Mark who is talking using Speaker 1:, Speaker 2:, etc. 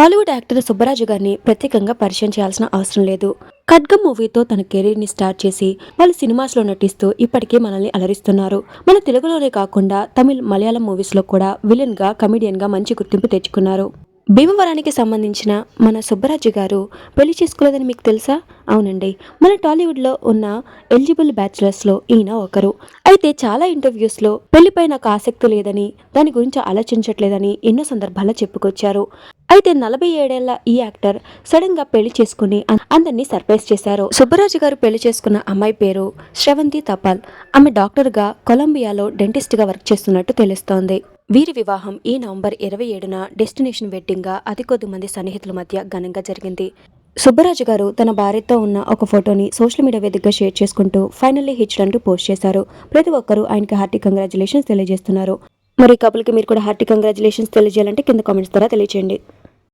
Speaker 1: Tollywood actor Subbaraju గారిని ప్రత్యేకంగా పరిచయం చేయాల్సిన అవసరం లేదు. ఖడ్గం మూవీతో తన కెరీర్ని స్టార్ట్ చేసి వాళ్ళు సినిమాస్లో నటిస్తూ ఇప్పటికే మనల్ని అలరిస్తున్నారు. మన తెలుగులోనే కాకుండా తమిళ్ మలయాళం మూవీస్లో కూడా విలన్గా గా మంచి గుర్తింపు తెచ్చుకున్నారు. భీమవరానికి సంబంధించిన మన సుబ్బరాజు గారు పెళ్ళి చేసుకోలేదని మీకు తెలుసా? అవునండి. మన టాలీవుడ్లో ఉన్న ఎలిజిబుల్ బ్యాచులర్స్లో ఈయన ఒకరు. అయితే చాలా ఇంటర్వ్యూస్లో పెళ్ళిపై నాకు ఆసక్తి లేదని దాని గురించి ఆలోచించట్లేదని ఎన్నో సందర్భాల్లో చెప్పుకొచ్చారు. అయితే నలభై ఏడేళ్ళ ఈ యాక్టర్ సడన్గా పెళ్ళి చేసుకుని అందరినీ సర్ప్రైజ్ చేశారు. సుబ్బరాజు గారు పెళ్ళి చేసుకున్న అమ్మాయి పేరు శ్రవంతి తపాల్. ఆమె డాక్టర్గా కొలంబియాలో డెంటిస్ట్గా వర్క్ చేస్తున్నట్టు తెలుస్తోంది. వీరి వివాహం ఈ నవంబర్ ఇరవై ఏడున డెస్టినేషన్ వెడ్డింగ్గా అతి కొద్ది మంది సన్నిహితుల మధ్య ఘనంగా జరిగింది. సుబ్బరాజు గారు తన భార్యతో ఉన్న ఒక ఫోటోని సోషల్ మీడియా వేదికగా షేర్ చేసుకుంటూ ఫైనల్లీ హిచ్డ్ అంటూ పోస్ట్ చేశారు. ప్రతి ఒక్కరూ ఆయనకి హార్టీ కంగ్రాచులేషన్స్ తెలియజేస్తున్నారు. మరి కపుల్కి మీరు కూడా హార్టీ కంగ్రాచులేషన్స్ తెలియజేయాలంటే కింద కామెంట్స్ ద్వారా తెలియజేయండి